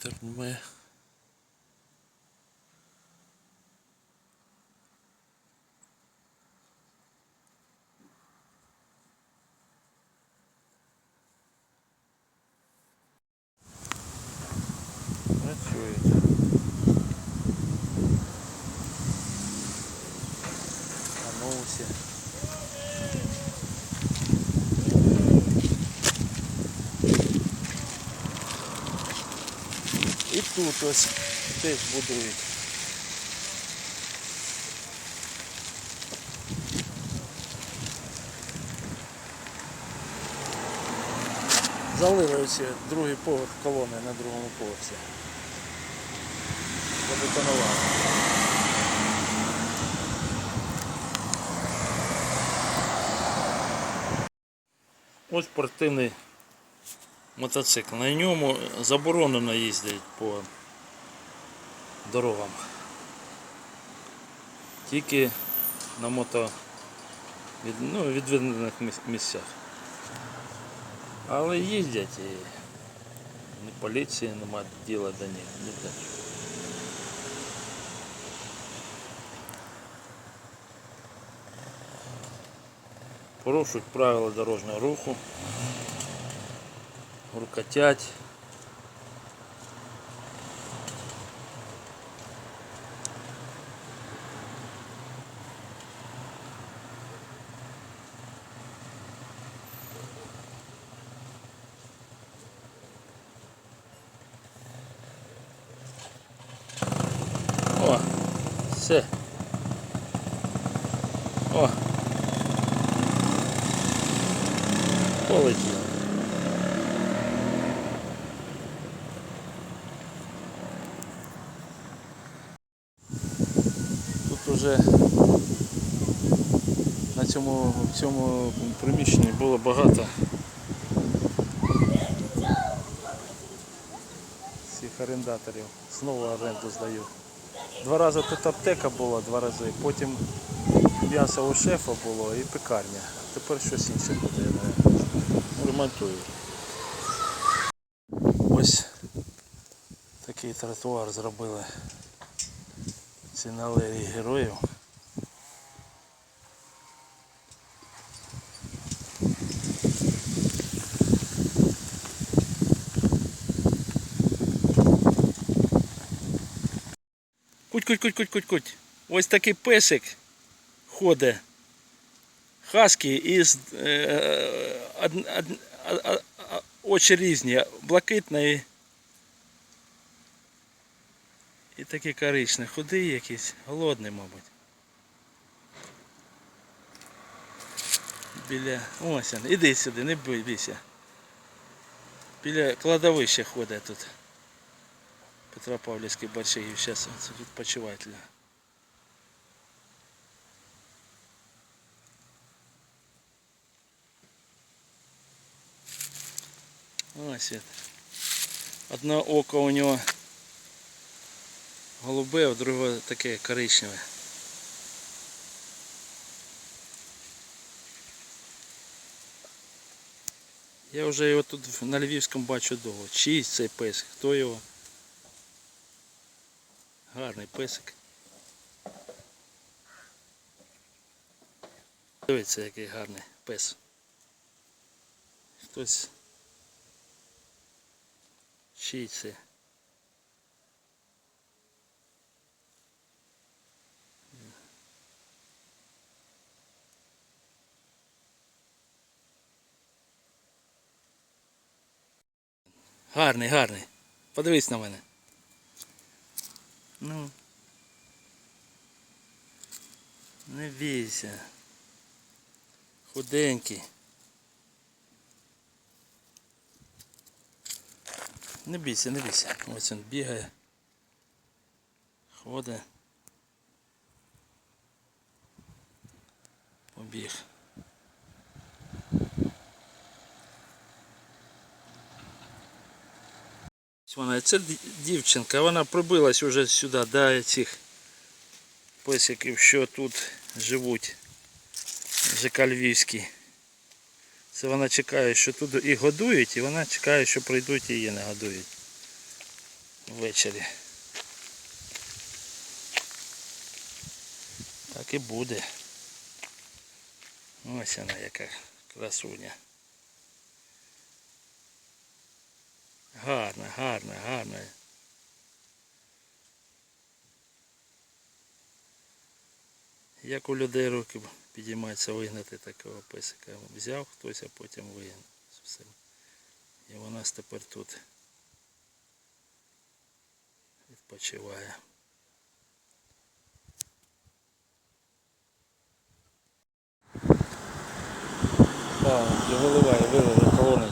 вітер дме. Працює. Оно тут ось теж будують. Залили ось другий поверх колони на другому поверсі. Забетонували. Ось спортивний мотоцикл. На ньому заборонено їздити по дорогам. Тільки на мото від, ну, відведених місцях. Але їздять і ні поліції нема діла до них. ніде. Порушують правила дорожнього руху, гуркотять. О, все. О. Полетів. Тут на цьому, в цьому приміщенні було багато цих орендаторів. Знову оренду здаю. Два рази тут аптека була, два рази, потім м'ясо у шефа було і пекарня. Тепер щось інше буде, я. Ремонтую. Ось такий тротуар зробили. Ці на героїв. Куть, куть, куть, куть, куть, куть. Ось такий песик ходить. Хаски із е, од, од, од, од, очі різні, блакитний і, і такий коричневий. Худий якийсь, голодний, мабуть. Біля. Ось він, іди сюди, не бий- бійся. Біля кладовища ходить тут. Петропавлівський Борщагів. Зараз відпочивателя. Ось это. Одне око у нього голубе, а друге таке коричневе. Я вже його тут на Львівському бачу довго. Чий цей пес? Хто його? Гарний песик. Дивіться, який гарний пес. Хтось Чий це? Гарний, гарний. Подивись на мене. Ну. Не бійся. Худенький. Не бійся, не бійся. Ось він бігає. Ходить. Побіг. Це дівчинка, вона прибилась уже сюди до цих песиків, що тут живуть. ЖК Львівський. Це вона чекає, що тут їх годують, і вона чекає, що прийдуть і її не годують. ввечері. Так і буде. Ось вона яка красуня. Гарна, гарна, гарна. Як у людей руки підіймаються вигнати такого песика. Взяв хтось, а потім вигнав. І у нас тепер тут відпочиває. Так, голова вилила